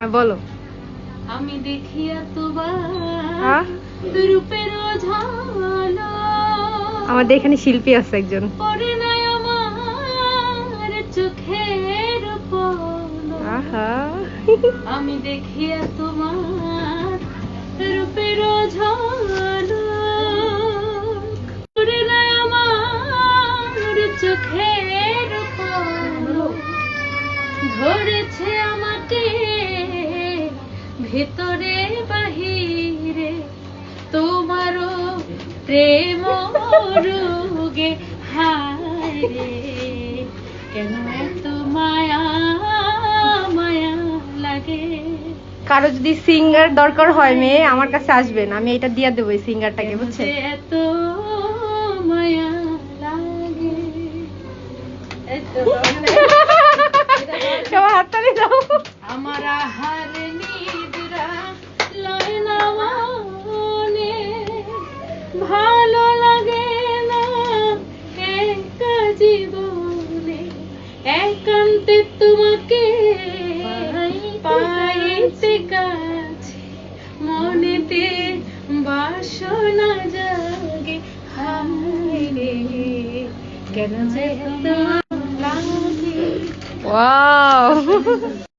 হ্যাঁ, বলো। আমি দেখিয়া হ্যাঁ? তোমার রূপের ঝালো আমাদের এখানে শিল্পী আছে একজন। পড়ে নাই আমার চোখের আমি দেখিয়া তোমার রূপের আমার চোখের। ধরেছে ভেতরে বাহিরে তোমারও প্রেম রোগে হায়রে কেন এত মায়া মায়া লাগে? কারও যদি সিঙ্গার দরকার হয় মেয়ে আমার কাছে আসবেন আমি এটা দিয়ে দেবো এই সিঙ্গারটাকে যে এত মায়া লাগে? এত সবাই হাততালি দাও। আমার আহার জীবনে একান্তে তোমাকে পাইতে কাছে মনেতে বাসনা জাগে হায় রে কেন যে লাগে। ওয়াও